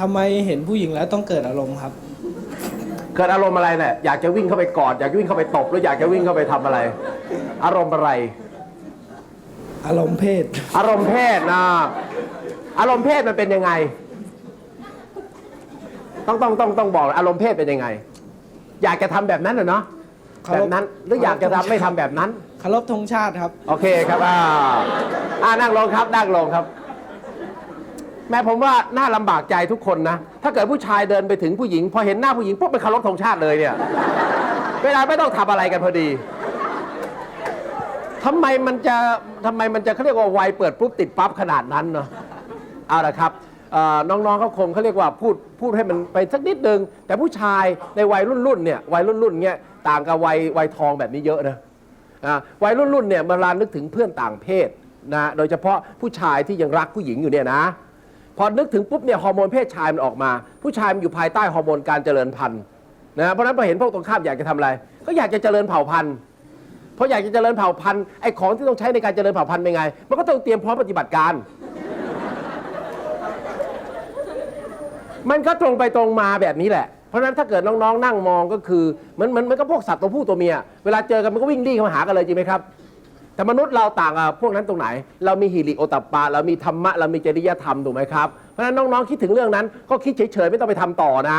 ทำไมเห็นผู้หญิงแล้วต้องเกิดอารมณ์ครับ เกิดอารมณ์อะไรเนี่ยอยากจะวิ่งเข้าไปกอด อยากจะวิ่งเข้าไปตบหรืออยากจะวิ่งเข้าไปทำอะไร อารมณ์อะไร อารมณ์เพศ อารมณ์เพศนะอารมณ์เพศมันเป็นยังไง ต้องต้องต้องต้องบอกอารมณ์เพศเป็นยังไง อยากจะทำแบบนั้นเหรอเนาะเคารแบพบนั้นหรืออยากจะทำไม่ทำแบบนั้น เคารพธงชาติครับ โอเคครับอ่าอ่านั่งลงครับนั่งลงครับ แม่ผมว่าน่าลำบากใจทุกคนนะ ถ้าเกิดผู้ชายเดินไปถึงผู้หญิง พอเห็นหน้าผู้หญิงปุ๊บไปเคารพธงชาติเลยเนี่ย เวลาไม่ต้องทำอะไรกันพอดีทำไมมันจะทำไมมันจะเขาเรียกว่าวัยเปิดปุ๊บติดปั๊บขนาดนั้นเนาะเอาละครับน้องๆเขาคงเขาเรียกว่าพูดพูดให้มันไปสักนิดนึง แต่ผู้ชายในวัยรุ่นๆเนี่ยวัยรุ่นๆเนี่ยต่างกับวัยวัยทองแบบนี้เยอะนะวัยรุ่นรุ่นเนี่ยเวลานึกถึงเพื่อนต่างเพศนะโดยเฉพาะผู้ชายที่ยังรักผู้หญิงอยู่เนี่ยนะ พอนึกถึงปุ๊บเนี่ยฮอร์โมนเพศชายมันออกมา ผู้ชายมันอยู่ภายใต้ฮอร์โมนการเจริญพันธุ์นะเพราะฉะนั้นพอเห็นพวกตรงข้ามอยากจะทำอะไร ก็อยากจะเจริญเผ่าพันธุ์เพราะอยากจะเจริญเผ่าพันธุ์ไอ้ของที่ต้องใช้ในการเจริญเผ่าพันธุ์เป็นไง มันก็ต้องเตรียมพร้อมปฏิบัติการ มันก็ตรงไปตรงมาแบบนี้แหละเพราะนั้นถ้าเกิดน้องๆ นั่งมองก็คือมือนมือนมันก็พวกสัตว์ตัวผู้ตัวเมีย เวลาเจอกันมันก็วิ่งรีเข้ามาหากันเลยจริงไหมครับ แต่มนุษย์เราต่างกับพวกนั้นตรงไหน เรามีฮิริโอตปปา เรามีธรรมะ เรามีจริยธรรมถูกไหมครับ เพราะฉะนั้นน้องๆคิดถึงเรื่องนั้น ก็คิดเฉยๆไม่ต้องไปทำต่อนะ